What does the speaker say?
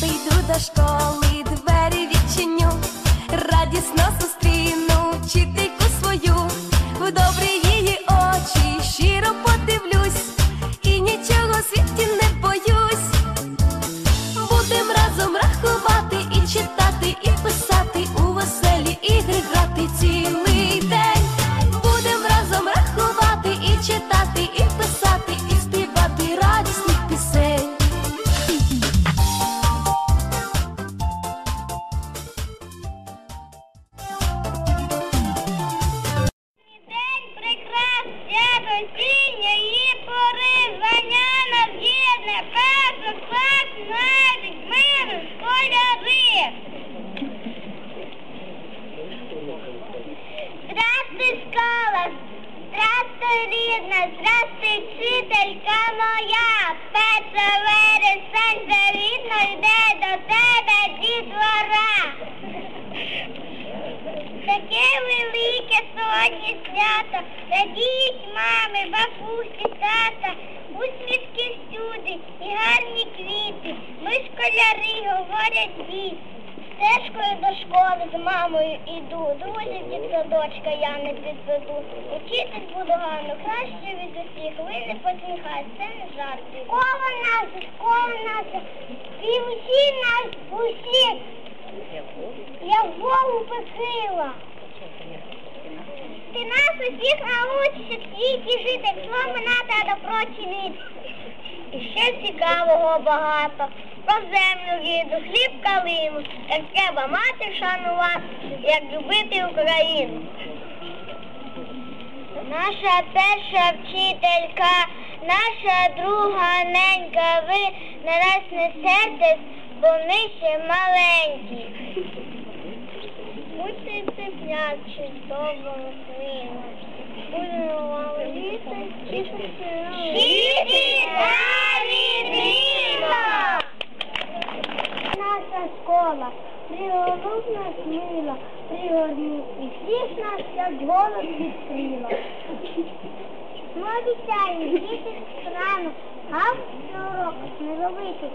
прийду до школи, двері відчиню, радісно зустріну. Рідна, здрастуй, вчителька моя. Петро вересень завітно йде до тебе дітвора. Таке велике сьогодні свято, радіють мами, бабусі, тата, усмішки всюди і гарні квіти. Ми школяри, говорять діти. Стежкою до школи з мамою іду, друзів від садочка я не підведу. Учитись буду гарно, краще від усіх. Ви не посміхайтесь, це не жарт. Школа наша, школа наша, і усі нас усі. Я голову похила. Ти нас усіх научиш в світі жити, слово надо добро. І ще цікавого багато. Про землю ріду, хліб калину, як треба мати шанувати, як любити Україну. Наша перша вчителька, наша друга ненька, ви на нас не сердесь, бо ми ще маленькі. Будьте теплячі, доброго сина. Приголуб нас пригорні і всіх нас як голос відкрила. Ми обіцяємо діти рано, а в уроках не робити.